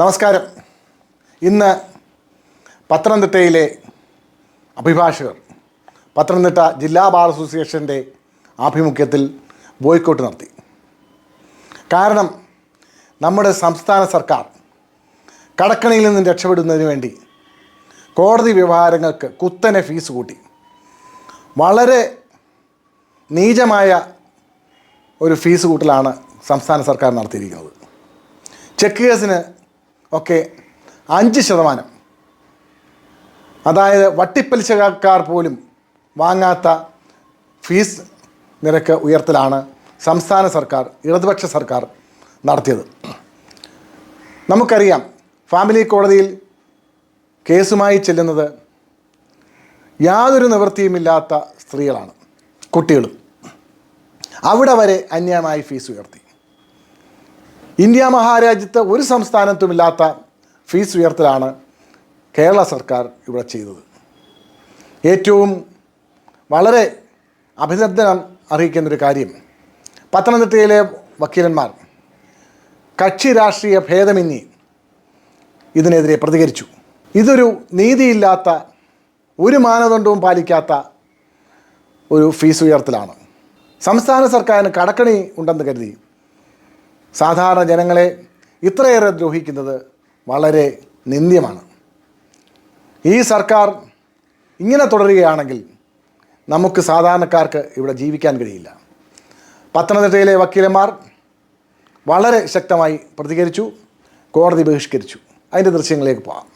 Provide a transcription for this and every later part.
നമസ്കാരം. ഇന്ന് പത്തനംതിട്ടയിലെ അഭിഭാഷകർ പത്തനംതിട്ട ജില്ലാ ബാർ അസോസിയേഷന്റെ ആഭിമുഖ്യത്തിൽ ബോയ്ക്കോട്ട് നടത്തി. കാരണം നമ്മുടെ സംസ്ഥാന സർക്കാർ കടക്കണിയിൽ നിന്ന് രക്ഷപ്പെടുന്നതിന് വേണ്ടി കോടതി വ്യവഹാരങ്ങൾക്ക് കുത്തനെ ഫീസ് കൂട്ടി. വളരെ നീചമായ ഒരു ഫീസ് കൂട്ടലാണ് സംസ്ഥാന സർക്കാർ നടത്തിയിരിക്കുന്നത്. ചെക്ക് കേസിന് ഒക്കെ അഞ്ച് ശതമാനം. അതായത് വട്ടിപ്പലിശക്കാർ പോലും വാങ്ങാത്ത ഫീസ് നിരക്ക് ഉയർത്തലാണ് സംസ്ഥാന സർക്കാർ ഇടതുപക്ഷ സർക്കാർ നടത്തിയത്. നമുക്കറിയാം ഫാമിലി കോടതിയിൽ കേസുമായി ചെല്ലുന്നത് യാതൊരു നിവൃത്തിയുമില്ലാത്ത സ്ത്രീകളാണ് കുട്ടികളും. അവിടെ വരെ അന്യായമായി ഫീസ് ഉയർത്തി. ഇന്ത്യ മഹാരാജ്യത്ത് ഒരു സംസ്ഥാനത്തുമില്ലാത്ത ഫീസ് ഉയർത്തലാണ് കേരള സർക്കാർ ഇവിടെ ചെയ്തത്. ഏറ്റവും വളരെ അഭിനന്ദനം അറിയിക്കുന്നൊരു കാര്യം പത്തനംതിട്ടയിലെ വക്കീലന്മാർ കക്ഷി രാഷ്ട്രീയ ഭേദമെന്നി ഇതിനെതിരെ പ്രതികരിച്ചു. ഇതൊരു നീതിയില്ലാത്ത ഒരു മാനദണ്ഡവും പാലിക്കാത്ത ഒരു ഫീസ് ഉയർത്തലാണ്. സംസ്ഥാന സർക്കാരിന് കടക്കണി ഉണ്ടെന്ന് കരുതി സാധാരണ ജനങ്ങളെ ഇത്രയേറെ ദ്രോഹിക്കുന്നത് വളരെ നിന്ദ്യമാണ്. ഈ സർക്കാർ ഇങ്ങനെ തുടരുകയാണെങ്കിൽ നമുക്ക് സാധാരണക്കാർക്ക് ഇവിടെ ജീവിക്കാൻ കഴിയില്ല. പത്തനംതിട്ടയിലെ വക്കീലന്മാർ വളരെ ശക്തമായി പ്രതികരിച്ചു കോടതി ബഹിഷ്കരിച്ചു. അതിന്റെ ദൃശ്യങ്ങളിലേക്ക് പോകാം.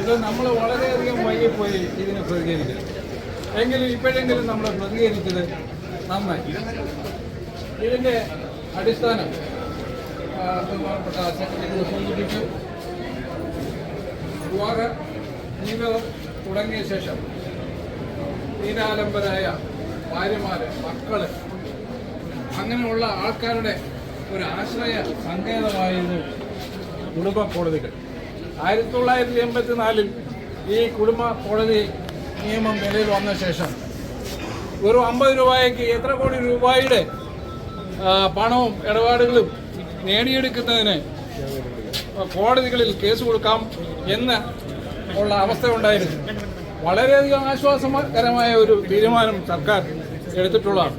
ഇത് നമ്മൾ ഇതിനെ എങ്കിലും ഇപ്പോഴെങ്കിലും നമ്മൾ പ്രതികരിച്ചത് നന്നായി. ഇതിന്റെ അടിസ്ഥാനം. ബഹുമാനപ്പെട്ട സെക്രട്ടറി സൂചിപ്പിച്ചു. വിവാഹ ജീവിതം തുടങ്ങിയ ശേഷം നീരാലംബരായ ഭാര്യമാര് മക്കൾ അങ്ങനെയുള്ള ആൾക്കാരുടെ ഒരു ആശ്രയ സങ്കേതമായിരുന്നു കുടുംബ കോടതികൾ. ആയിരത്തി തൊള്ളായിരത്തി എൺപത്തി നാലിൽ ഈ കുടുംബ കോടതി നിയമം നിലയിൽ വന്ന ശേഷം ഒരു അമ്പത് രൂപയ്ക്ക് എത്ര കോടി രൂപയുടെ പണവും ഇടപാടുകളും നേടിയെടുക്കുന്നതിന് കോടതികളിൽ കേസ് കൊടുക്കാം എന്ന് ഉള്ള അവസ്ഥ ഉണ്ടായിരുന്നു. വളരെയധികം ആശ്വാസകരമായ ഒരു തീരുമാനം സർക്കാർ എടുത്തിട്ടുള്ളതാണ്.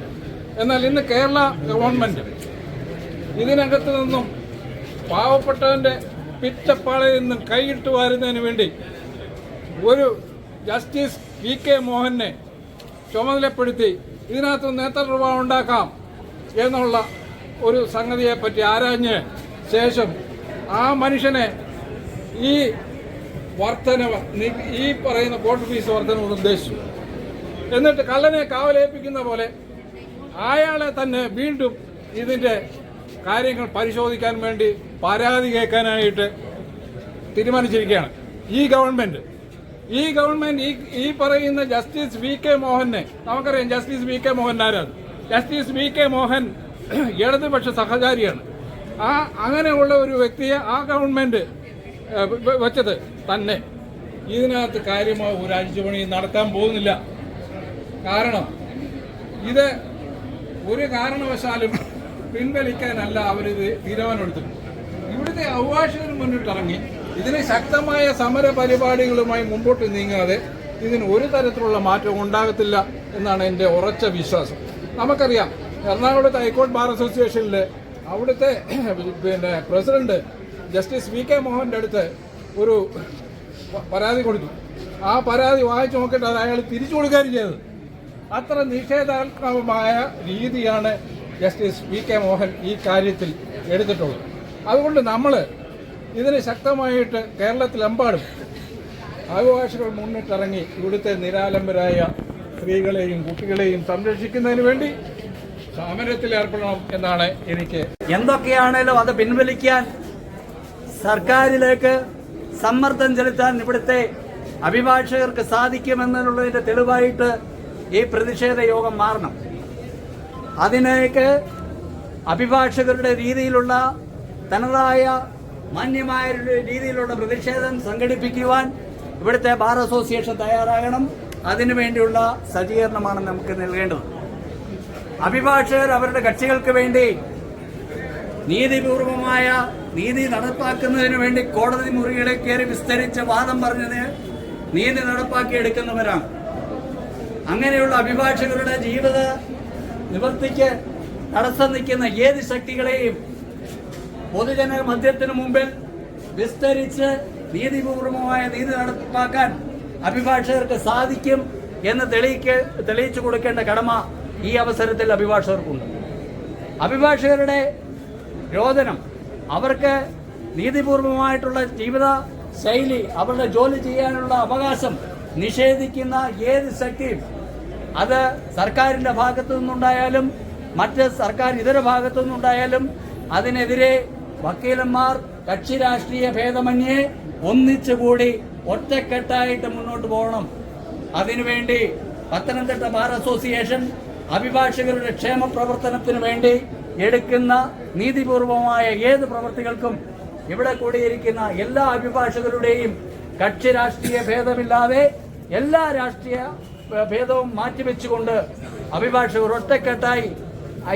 എന്നാൽ ഇന്ന് കേരള ഗവൺമെന്റ് ഇതിനകത്ത് നിന്നും പാവപ്പെട്ടവന്റെ പിറ്റപ്പാളയിൽ നിന്നും കൈയിട്ട് വാരുന്നതിന് വേണ്ടി ഒരു ജസ്റ്റിസ് വി കെ മോഹനെ ചുമതലപ്പെടുത്തി ഇതിനകത്ത് നേതൃത്വം ഉണ്ടാക്കാം. എന്നുള്ള ഒരു സംഗതിയെപ്പറ്റി ആരാഞ്ഞ് ശേഷം ആ മനുഷ്യനെ ഈ വർധനവ് ഈ പറയുന്ന കോർട്ട് ഫീസ് വർധനവ് നിർദ്ദേശിച്ചു എന്നിട്ട് കള്ളനെ കാവലേൽപ്പിക്കുന്ന പോലെ അയാളെ തന്നെ വീണ്ടും ഇതിന്റെ കാര്യങ്ങൾ പരിശോധിക്കാൻ വേണ്ടി പരാതി കേൾക്കാനായിട്ട് തീരുമാനിച്ചിരിക്കുകയാണ്. ഈ ഗവൺമെന്റ് ഈ ഗവൺമെന്റ് ഈ ഈ പറയുന്ന ജസ്റ്റിസ് വി കെ മോഹനെ നമുക്കറിയാം ജസ്റ്റിസ് വി കെ മോഹൻ ആരാണ്? ജസ്റ്റിസ് വി കെ മോഹൻ ഇടതുപക്ഷ സഹചാരിയാണ് ആ അങ്ങനെയുള്ള ഒരു വ്യക്തിയെ ആ ഗവൺമെന്റ് വെച്ചത് തന്നെ. ഇതിനകത്ത് കാര്യമായ ഒരു അഴിച്ചുപണി നടത്താൻ പോകുന്നില്ല. കാരണം ഇത് ഒരു കാരണവശാലും പിൻവലിക്കാനല്ല അവരിത് തീരുമാനമെടുത്തത്. ഇവിടുത്തെ അവകാശത്തിന് മുന്നിട്ടിറങ്ങി ഇതിന് ശക്തമായ സമര പരിപാടികളുമായി മുമ്പോട്ട് നീങ്ങാതെ ഇതിന് ഒരു തരത്തിലുള്ള മാറ്റവും ഉണ്ടാകത്തില്ല എന്നാണ് എന്റെ ഉറച്ച വിശ്വാസം. നമുക്കറിയാം. എറണാകുളത്തെ ഹൈക്കോടതി ബാർ അസോസിയേഷനിൽ അവിടുത്തെ പിന്നെ പ്രസിഡന്റ് ജസ്റ്റിസ് വി കെ മോഹന്റെ അടുത്ത് ഒരു പരാതി കൊടുത്തു. ആ പരാതി വായിച്ചു നോക്കിയിട്ട് അത് അയാൾ തിരിച്ചു കൊടുക്കുകയും ചെയ്തത്. അത്ര നിഷേധാത്മകമായ രീതിയാണ് ജസ്റ്റിസ് വി കെ മോഹൻ ഈ കാര്യത്തിൽ എടുത്തിട്ടുള്ളത്. അതുകൊണ്ട് നമ്മൾ ഇതിന് ശക്തമായിട്ട് കേരളത്തിലെമ്പാടും അഭിഭാഷകർ മുന്നിട്ടിറങ്ങി ഇവിടുത്തെ നിരാലംബരായ സ്ത്രീകളെയും കുട്ടികളെയും സംരക്ഷിക്കുന്നതിന് വേണ്ടി സമരത്തിൽ ഏർപ്പെടണം എന്നാണ് എനിക്ക് എന്തൊക്കെയാണേലും അത് പിൻവലിക്കാൻ സർക്കാരിലേക്ക് സമ്മർദ്ദം ചെലുത്താൻ ഇവിടുത്തെ അഭിഭാഷകർക്ക് സാധിക്കുമെന്നുള്ളതിന്റെ തെളിവായിട്ട് ഈ പ്രതിഷേധ യോഗം മാറണം. അതിനേക്ക് അഭിഭാഷകരുടെ രീതിയിലുള്ള തനതായ മാന്യമായ രീതിയിലുള്ള പ്രതിഷേധം സംഘടിപ്പിക്കുവാൻ ഇവിടുത്തെ ബാർ അസോസിയേഷൻ തയ്യാറാകണം. അതിനുവേണ്ടിയുള്ള സജ്ജീകരണമാണ് നമുക്ക് നൽകേണ്ടത്. അഭിഭാഷകർ അവരുടെ കക്ഷികൾക്ക് വേണ്ടി നീതിപൂർവമായ നീതി നടപ്പാക്കുന്നതിന് വേണ്ടി കോടതി മുറികളെ കയറി വിസ്തരിച്ച് വാദം പറഞ്ഞത് നീതി നടപ്പാക്കി എടുക്കുന്നവരാണ്. അങ്ങനെയുള്ള അഭിഭാഷകരുടെ ജീവിത നിവർത്തിക്ക് തടസ്സം നിൽക്കുന്ന ഏത് ശക്തികളെയും പൊതുജന മധ്യത്തിനു മുമ്പിൽ വിസ്തരിച്ച് നീതിപൂർവമായ നീതി നടപ്പാക്കാൻ അഭിഭാഷകർക്ക് സാധിക്കും എന്ന് തെളിയിക്ക തെളിയിച്ചു കൊടുക്കേണ്ട കടമ ഈ അവസരത്തിൽ അഭിഭാഷകർക്കുണ്ട്. അഭിഭാഷകരുടെ രോദനം അവർക്ക് നീതിപൂർവമായിട്ടുള്ള ജീവിത ശൈലി അവരുടെ ജോലി ചെയ്യാനുള്ള അവകാശം നിഷേധിക്കുന്ന ഏത് ശക്തിയും അത് സർക്കാരിന്റെ ഭാഗത്തു നിന്നുണ്ടായാലും മറ്റ് സർക്കാർ ഇതര ഭാഗത്തു നിന്നുണ്ടായാലും അതിനെതിരെ വക്കീലന്മാർ കക്ഷി രാഷ്ട്രീയ ഭേദമന്യേ ഒന്നിച്ചുകൂടി ഒറ്റക്കെട്ടായിട്ട് മുന്നോട്ട് പോകണം. അതിനുവേണ്ടി പത്തനംതിട്ട ബാർ അസോസിയേഷൻ അഭിഭാഷകരുടെ ക്ഷേമ പ്രവർത്തനത്തിന് വേണ്ടി എടുക്കുന്ന നീതിപൂർവമായ ഏത് പ്രവൃത്തികൾക്കും ഇവിടെ കൂടിയിരിക്കുന്ന എല്ലാ അഭിഭാഷകരുടെയും കക്ഷി രാഷ്ട്രീയ ഭേദമില്ലാതെ എല്ലാ രാഷ്ട്രീയ ഭേദവും മാറ്റിവെച്ചുകൊണ്ട് അഭിഭാഷകർ ഒറ്റക്കെട്ടായി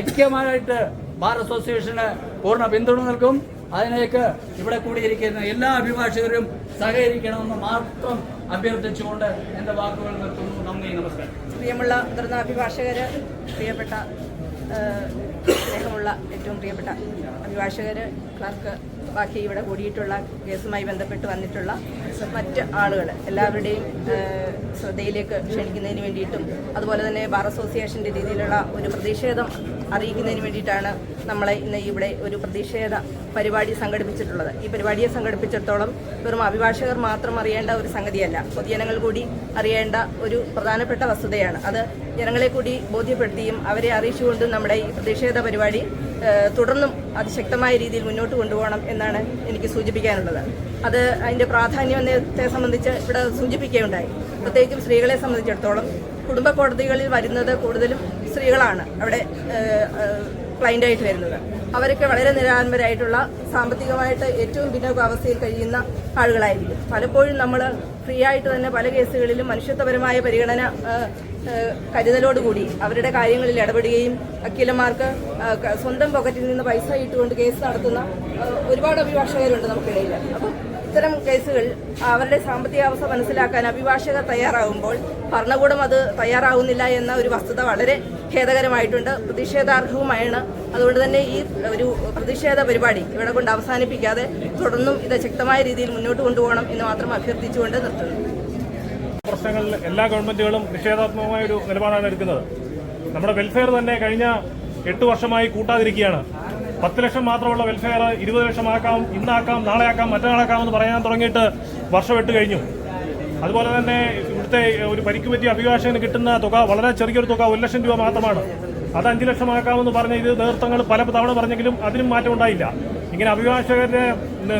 ഐക്യമായിട്ട് ബാർ അസോസിയേഷന് പൂർണ പിന്തുണ നൽകും. അതിനേക്ക് ഇവിടെ കൂടിയിരിക്കുന്ന എല്ലാ അഭിഭാഷകരും സഹകരിക്കണമെന്ന് മാത്രം അഭ്യർത്ഥിച്ചുകൊണ്ട് എന്റെ വാക്കുകൾ നിർത്തുന്നു. നന്ദി നമസ്കാരം. പ്രിയമുള്ള മുതിർന്ന അഭിഭാഷകര് പ്രിയപ്പെട്ട സ്നേഹമുള്ള ഏറ്റവും പ്രിയപ്പെട്ട അഭിഭാഷകര് ക്ലർക്ക് ബാക്കി ഇവിടെ കൂടിയിട്ടുള്ള കേസുമായി ബന്ധപ്പെട്ട് വന്നിട്ടുള്ള മറ്റ് ആളുകൾ എല്ലാവരുടെയും ശ്രദ്ധയിലേക്ക് ക്ഷണിക്കുന്നതിന് വേണ്ടിയിട്ടും അതുപോലെ തന്നെ ബാർ അസോസിയേഷന്റെ രീതിയിലുള്ള ഒരു പ്രതിഷേധം അറിയിക്കുന്നതിന് വേണ്ടിയിട്ടാണ് നമ്മളെ ഇന്ന് ഇവിടെ ഒരു പ്രതിഷേധ പരിപാടി സംഘടിപ്പിച്ചിട്ടുള്ളത്. ഈ പരിപാടിയെ സംഘടിപ്പിച്ചിടത്തോളം വെറും അഭിഭാഷകർ മാത്രം അറിയേണ്ട ഒരു സംഗതിയല്ല. പൊതുജനങ്ങൾ കൂടി അറിയേണ്ട ഒരു പ്രധാനപ്പെട്ട വസ്തുതയാണ്. അത് ജനങ്ങളെ കൂടി ബോധ്യപ്പെടുത്തിയും അവരെ അറിയിച്ചുകൊണ്ടും നമ്മുടെ ഈ പ്രതിഷേധ പരിപാടി തുടർന്നും അതിശക്തമായ രീതിയിൽ മുന്നോട്ട് കൊണ്ടുപോകണം എന്നാണ് എനിക്ക് സൂചിപ്പിക്കാനുള്ളത്. അത് അതിന്റെ പ്രാധാന്യത്തെ സംബന്ധിച്ച് ഇവിടെ സൂചിപ്പിക്കുകയുണ്ടായി. പ്രത്യേകിച്ചും സ്ത്രീകളെ സംബന്ധിച്ചിടത്തോളം കുടുംബ കോടതികളിൽ വരുന്നത് കൂടുതലും സ്ത്രീകളാണ് അവിടെ ക്ലൈന്റായിട്ട് വരുന്നത്. അവരൊക്കെ വളരെ നിരാലംബരായിട്ടുള്ള സാമ്പത്തികമായിട്ട് ഏറ്റവും പിന്നോക്കാവസ്ഥയിൽ കഴിയുന്ന ആളുകളായിരിക്കും. പലപ്പോഴും നമ്മൾ ഫ്രീ ആയിട്ട് തന്നെ പല കേസുകളിലും മനുഷ്യത്വപരമായ പരിഗണന കരുതലോടുകൂടി അവരുടെ കാര്യങ്ങളിൽ ഇടപെടുകയും വക്കീലന്മാർക്ക് സ്വന്തം പോക്കറ്റിൽ നിന്ന് പൈസ ഇട്ടുകൊണ്ട് കേസ് നടത്തുന്ന ഒരുപാട് അഭിഭാഷകരുണ്ട് നമുക്കിടയിൽ അപ്പം ഇത്തരം കേസുകൾ അവരുടെ സാമ്പത്തികാവസ്ഥ മനസ്സിലാക്കാൻ അഭിഭാഷകർ തയ്യാറാകുമ്പോൾ ഭരണകൂടം അത് തയ്യാറാവുന്നില്ല എന്ന ഒരു വസ്തുത വളരെ ഖേദകരമായിട്ടുണ്ട്. പ്രതിഷേധാർഹവുമാണ് അതുകൊണ്ട് തന്നെ ഈ ഒരു പ്രതിഷേധ പരിപാടി ഇവിടെ കൊണ്ട് അവസാനിപ്പിക്കാതെ തുടർന്നും ഇത് ശക്തമായ രീതിയിൽ മുന്നോട്ട് കൊണ്ടുപോകണം എന്ന് മാത്രം അഭ്യർത്ഥിച്ചുകൊണ്ട് നിർത്തുന്നു. പ്രശ്നങ്ങളിൽ എല്ലാ ഗവൺമെന്റുകളും നിഷേധാത്മകമായ ഒരു നിലപാടാണ് എടുക്കുന്നത്. നമ്മുടെ വെൽഫെയർ തന്നെ കഴിഞ്ഞ എട്ട് വർഷമായി കൂട്ടാതിരിക്കുകയാണ്. പത്ത് ലക്ഷം മാത്രമുള്ള വെൽഫെയർ ഇരുപത് ലക്ഷമാക്കാം ഇന്നാക്കാം നാളെയാക്കാം മറ്റന്നാളാക്കാം എന്ന് പറയാൻ തുടങ്ങിയിട്ട് വർഷം എട്ട് കഴിഞ്ഞു. അതുപോലെ തന്നെ ഇവിടുത്തെ ഒരു പരിക്ക് പറ്റിയ അഭിഭാഷകന് കിട്ടുന്ന തുക വളരെ ചെറിയൊരു തുക ഒരു ലക്ഷം രൂപ മാത്രമാണ്. അത് അഞ്ച് ലക്ഷമാക്കാമെന്ന് പറഞ്ഞ ഇത് നേതൃത്വങ്ങൾ പല തവണ പറഞ്ഞെങ്കിലും അതിനും മാറ്റം ഉണ്ടായില്ല. ഇങ്ങനെ അഭിഭാഷകരുടെ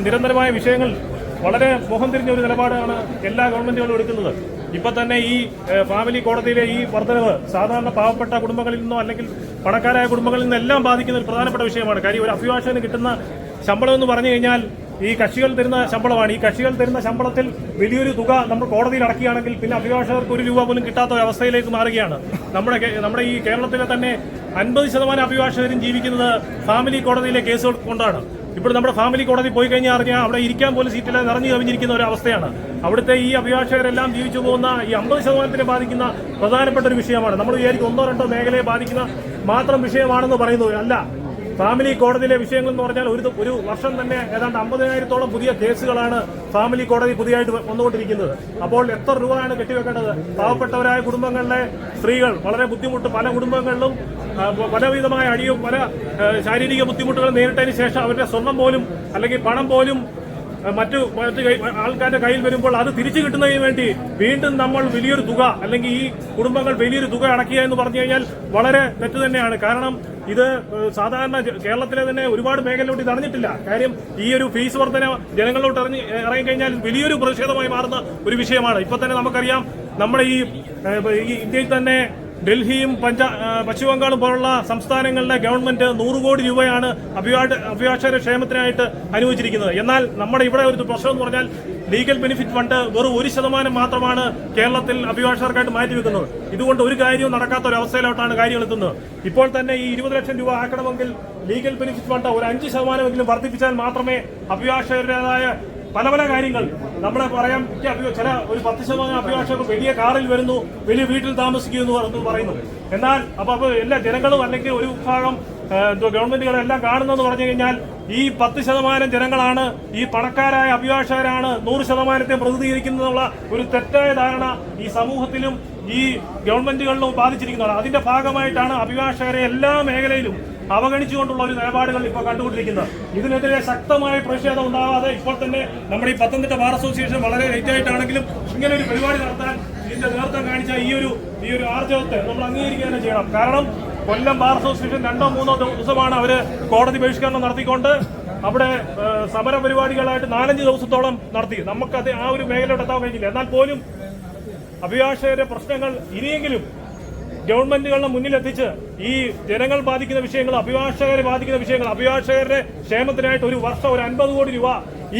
നിരന്തരമായ വിഷയങ്ങൾ വളരെ മുഖം തിരിഞ്ഞ ഒരു നിലപാടാണ് എല്ലാ ഗവൺമെന്റുകളും എടുക്കുന്നത്. ഇപ്പൊ തന്നെ ഈ ഫാമിലി കോടതിയിലെ ഈ വർധനവ് സാധാരണ പാവപ്പെട്ട കുടുംബങ്ങളിൽ നിന്നോ അല്ലെങ്കിൽ പണക്കാരായ കുടുംബങ്ങളിൽ നിന്നെല്ലാം ബാധിക്കുന്ന ഒരു പ്രധാനപ്പെട്ട വിഷയമാണ്. കാര്യം ഒരു അഭിഭാഷകന് കിട്ടുന്ന ശമ്പളം എന്ന് പറഞ്ഞു കഴിഞ്ഞാൽ ഈ കക്ഷികൾ തരുന്ന ശമ്പളമാണ്. ഈ കക്ഷികൾ തരുന്ന ശമ്പളത്തിൽ വലിയൊരു തുക നമ്മൾ കോടതിയിൽ അടക്കുകയാണെങ്കിൽ പിന്നെ അഭിഭാഷകർക്ക് ഒരു രൂപ പോലും കിട്ടാത്ത അവസ്ഥയിലേക്ക് മാറുകയാണ്. നമ്മുടെ നമ്മുടെ ഈ കേരളത്തിലെ തന്നെ അൻപത് ശതമാനം അഭിഭാഷകരും ജീവിക്കുന്നത് ഫാമിലി കോടതിയിലെ കേസുകൾ കൊണ്ടാണ്. ഇപ്പോൾ നമ്മുടെ ഫാമിലി കോടതി പോയി കഴിഞ്ഞാൽ അറിഞ്ഞാൽ അവിടെ ഇരിക്കാൻ പോലും സീറ്റില്ല നിറഞ്ഞു കവിഞ്ഞിരിക്കുന്ന ഒരു അവസ്ഥയാണ്. അവിടുത്തെ ഈ അഭിഭാഷകരെല്ലാം ജീവിച്ചു പോകുന്ന ഈ അമ്പത് ശതമാനത്തിനെ ബാധിക്കുന്ന പ്രധാനപ്പെട്ട ഒരു വിഷയമാണ്. നമ്മൾ വിചാരിക്കും ഒന്നോ രണ്ടോ മേഖലയെ ബാധിക്കുന്ന മാത്രം വിഷയമാണെന്ന് പറയുന്നത് അല്ല. ഫാമിലി കോടതിയിലെ വിഷയങ്ങൾ എന്ന് പറഞ്ഞാൽ ഒരു ഒരു വർഷം തന്നെ ഏതാണ്ട് അമ്പതിനായിരത്തോളം പുതിയ കേസുകളാണ് ഫാമിലി കോടതി പുതിയതായിട്ട് വന്നുകൊണ്ടിരിക്കുന്നത്. അപ്പോൾ എത്ര രൂപയാണ് കെട്ടിവെക്കേണ്ടത്? പാവപ്പെട്ടവരായ കുടുംബങ്ങളിലെ സ്ത്രീകൾ വളരെ ബുദ്ധിമുട്ട് പല കുടുംബങ്ങളിലും പലവിധമായ അടിയും പല ശാരീരിക ബുദ്ധിമുട്ടുകളും നേരിട്ടതിന് ശേഷം അവരുടെ സ്വർണം പോലും അല്ലെങ്കിൽ പണം പോലും മറ്റു മറ്റു ആൾക്കാരുടെ കയ്യിൽ വരുമ്പോൾ അത് തിരിച്ചു കിട്ടുന്നതിന് വേണ്ടി വീണ്ടും നമ്മൾ വലിയൊരു തുക അല്ലെങ്കിൽ ഈ കുടുംബങ്ങൾ വലിയൊരു തുക അടക്കുക എന്ന് പറഞ്ഞു കഴിഞ്ഞാൽ വളരെ തെറ്റ് തന്നെയാണ്. കാരണം ഇത് സാധാരണ കേരളത്തിലെ തന്നെ ഒരുപാട് മേഖലയിലോട്ട് ഇത് അറിഞ്ഞിട്ടില്ല കാര്യം ഈ ഒരു ഫീസ് വർധന ജനങ്ങളിലോട്ട് ഇറങ്ങി ഇറങ്ങിക്കഴിഞ്ഞാൽ വലിയൊരു പ്രതിഷേധമായി മാറുന്ന ഒരു വിഷയമാണ്. ഇപ്പൊ തന്നെ നമുക്കറിയാം നമ്മുടെ ഈ ഇന്ത്യയിൽ തന്നെ ഡൽഹിയും പഞ്ചാ പശ്ചിമബംഗാളും പശ്ചിമ പോലുള്ള സംസ്ഥാനങ്ങളിലെ ഗവൺമെന്റ് നൂറ് കോടി രൂപയാണ് അഭിഭാഷ അഭിഭാഷകരുടെ ക്ഷേമത്തിനായിട്ട് അനുവദിച്ചിരിക്കുന്നത്. എന്നാൽ നമ്മുടെ ഇവിടെ ഒരു പ്രശ്നം എന്ന് പറഞ്ഞാൽ ലീഗൽ ബെനിഫിറ്റ് ഫണ്ട് വെറും ഒരു ശതമാനം മാത്രമാണ് കേരളത്തിൽ അഭിഭാഷകർക്കായിട്ട് മാറ്റിവെക്കുന്നത് ഇതുകൊണ്ട് ഒരു കാര്യവും നടക്കാത്ത ഒരു അവസ്ഥയിലോട്ടാണ് കാര്യങ്ങൾ എത്തുന്നത്. ഇപ്പോൾ തന്നെ ഈ ഇരുപത് ലക്ഷം രൂപ ആക്കണമെങ്കിൽ ലീഗൽ ബെനിഫിറ്റ് ഫണ്ട് ഒരു അഞ്ച് ശതമാനമെങ്കിലും വർദ്ധിപ്പിച്ചാൽ മാത്രമേ അഭിഭാഷകരുടേതായ പല പല കാര്യങ്ങൾ നമ്മളെ പറയാം ചില ഒരു പത്ത് ശതമാനം അഭിഭാഷകർ വലിയ കാറിൽ വരുന്നു വലിയ വീട്ടിൽ താമസിക്കുന്നു എന്ന് പറയുന്നു. എന്നാൽ അപ്പൊ അപ്പൊ എല്ലാ ജനങ്ങളും അല്ലെങ്കിൽ ഒരു വിഭാഗം ഗവൺമെന്റുകളെല്ലാം കാണുന്നതെന്ന് പറഞ്ഞു കഴിഞ്ഞാൽ ഈ പത്ത് ശതമാനം ജനങ്ങളാണ് ഈ പണക്കാരായ അഭിഭാഷകരാണ് നൂറ് ശതമാനത്തെ പ്രതിനിധീകരിക്കുന്നതിനുള്ള ഒരു തെറ്റായ ധാരണ ഈ സമൂഹത്തിലും ഈ ഗവൺമെന്റുകളിലും ബാധിച്ചിരിക്കുന്നതാണ്. അതിന്റെ ഭാഗമായിട്ടാണ് അഭിഭാഷകരെ എല്ലാ മേഖലയിലും അവഗണിച്ചുകൊണ്ടുള്ള ഒരു നിലപാടുകൾ ഇപ്പോൾ കണ്ടുകൊണ്ടിരിക്കുന്നത്. ഇതിനെതിരെ ശക്തമായ പ്രതിഷേധം ഉണ്ടാവാതെ ഇപ്പോൾ തന്നെ നമ്മുടെ ഈ പത്തനംതിട്ട ബാർ അസോസിയേഷൻ വളരെ ലേറ്റ് ആയിട്ടാണെങ്കിലും ഇങ്ങനെ ഒരു പരിപാടി നടത്താൻ ഇതിന്റെ നേതൃത്വം കാണിച്ച ഈ ഒരു ഈ ഒരു ആർജവത്തെ നമ്മൾ അംഗീകരിക്കുക തന്നെ ചെയ്യണം. കാരണം കൊല്ലം ബാർ അസോസിയേഷൻ രണ്ടോ മൂന്നോ ദിവസമാണ് അവർ കോടതി ബഹിഷ്കരണം നടത്തിക്കൊണ്ട് അവിടെ സമര പരിപാടികളായിട്ട് നാലഞ്ച് ദിവസത്തോളം നടത്തി. നമുക്കത് ആ ഒരു മേഖലയോട് എത്താൻ കഴിഞ്ഞില്ല. എന്നാൽ പോലും അഭിഭാഷകരുടെ പ്രശ്നങ്ങൾ ഇനിയെങ്കിലും ഗവൺമെന്റുകളുടെ മുന്നിലെത്തിച്ച് ഈ ജനങ്ങൾ ബാധിക്കുന്ന വിഷയങ്ങൾ അഭിഭാഷകരെ ബാധിക്കുന്ന വിഷയങ്ങൾ അഭിഭാഷകരുടെ ക്ഷേമത്തിനായിട്ട് ഒരു വർഷം ഒരു അൻപത് കോടി രൂപ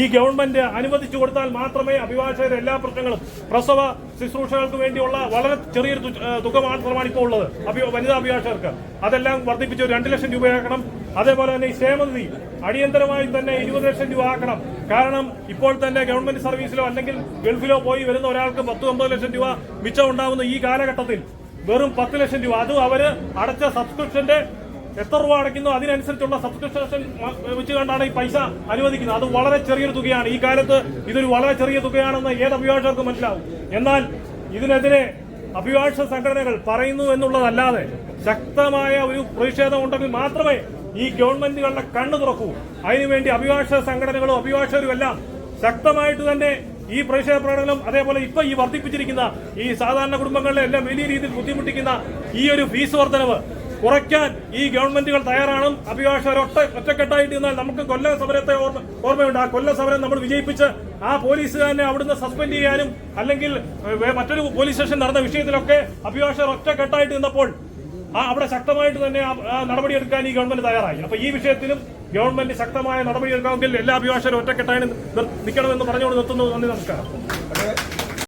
ഈ ഗവൺമെന്റ് അനുവദിച്ചു കൊടുത്താൽ മാത്രമേ അഭിഭാഷകരുടെ എല്ലാ പ്രശ്നങ്ങളും പ്രസവ ശുശ്രൂഷകൾക്ക് വേണ്ടിയുള്ള വളരെ ചെറിയൊരു തുക മാത്രമാണ് ഇപ്പോൾ ഉള്ളത്. വനിതാ അഭിഭാഷകർക്ക്. അതെല്ലാം വർദ്ധിപ്പിച്ച് രണ്ട് ലക്ഷം രൂപയാക്കണം അതേപോലെ തന്നെ ഈ ക്ഷേമനിധി അടിയന്തരമായി തന്നെ ഇരുപത് ലക്ഷം രൂപ ആക്കണം. കാരണം ഇപ്പോൾ തന്നെ ഗവൺമെന്റ് സർവീസിലോ അല്ലെങ്കിൽ ഗൾഫിലോ പോയി വരുന്ന ഒരാൾക്ക് പത്ത് ഒമ്പത് ലക്ഷം രൂപ മിച്ചം ഉണ്ടാവുന്ന ഈ കാലഘട്ടത്തിൽ വെറും പത്ത് ലക്ഷം രൂപ. അതും അവർ അടച്ച സബ്സ്ക്രിപ്ഷന്റെ എത്ര രൂപ അടയ്ക്കുന്നു അതിനനുസരിച്ചുള്ള സബ്സ്ക്രിപ്ഷൻ വെച്ച് കണ്ടാണ് ഈ പൈസ അനുവദിക്കുന്നത്. അത് വളരെ ചെറിയൊരു തുകയാണ്. ഈ കാലത്ത് ഇതൊരു വളരെ ചെറിയ തുകയാണെന്ന് ഏത് അഭിഭാഷകർക്കും മനസ്സിലാവും. എന്നാൽ ഇതിനെതിരെ അഭിഭാഷക സംഘടനകൾ പറയുന്നു എന്നുള്ളതല്ലാതെ ശക്തമായ ഒരു പ്രതിഷേധം ഉണ്ടെങ്കിൽ മാത്രമേ ഈ ഗവൺമെന്റുകളുടെ കണ്ണു തുറക്കൂ. അതിനുവേണ്ടി അഭിഭാഷക സംഘടനകളും അഭിഭാഷകരും എല്ലാം ശക്തമായിട്ട് തന്നെ ഈ പ്രതിഷേധ പ്രകടനം അതേപോലെ ഇപ്പൊ ഈ വർദ്ധിപ്പിച്ചിരിക്കുന്ന ഈ സാധാരണ കുടുംബങ്ങളിലെ എല്ലാം വലിയ രീതിയിൽ ബുദ്ധിമുട്ടിക്കുന്ന ഈ ഒരു ഫീസ് വർധനവ് കുറയ്ക്കാൻ ഈ ഗവൺമെന്റുകൾ തയ്യാറാണ് അഭിഭാഷകർ ഒറ്റ ഒറ്റക്കെട്ടായിട്ട് ഇരുന്നാൽ നമുക്ക് കൊല്ല സമരത്തെ ഓർമ്മ ഓർമ്മയുണ്ട്. ആ കൊല്ല സമരം നമ്മൾ വിജയിപ്പിച്ച് ആ പോലീസുകാരനെ അവിടുന്ന് സസ്പെൻഡ് ചെയ്യാനും അല്ലെങ്കിൽ മറ്റൊരു പോലീസ് സ്റ്റേഷൻ നടന്ന വിഷയത്തിലൊക്കെ അഭിഭാഷകർ ഒറ്റക്കെട്ടായിട്ട് നിന്നപ്പോൾ ആ അവിടെ ശക്തമായിട്ട് തന്നെ നടപടിയെടുക്കാൻ ഈ ഗവൺമെന്റ് തയ്യാറായി. അപ്പൊ ഈ വിഷയത്തിലും ഗവൺമെന്റ് ശക്തമായ നടപടിയെടുക്കാമെങ്കിൽ എല്ലാ അഭിഭാഷകരും ഒറ്റക്കെട്ടായി നിൽക്കണമെന്ന് പറഞ്ഞുകൊണ്ട് നിർത്തുന്നു. നന്ദി നമസ്കാരം.